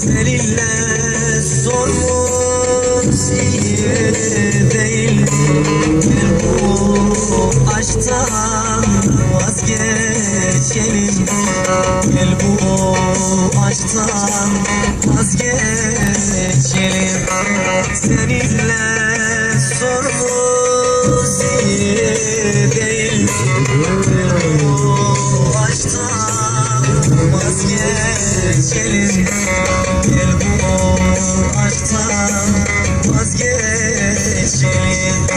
seninle sormuş iyi değil. Gel bu aşktan vazgeçelim. Gel bu aşktan vazgeçelim. Seninle sormuş iyi değil. Gel bu aşktan vazgeçelim. Vazgeçelim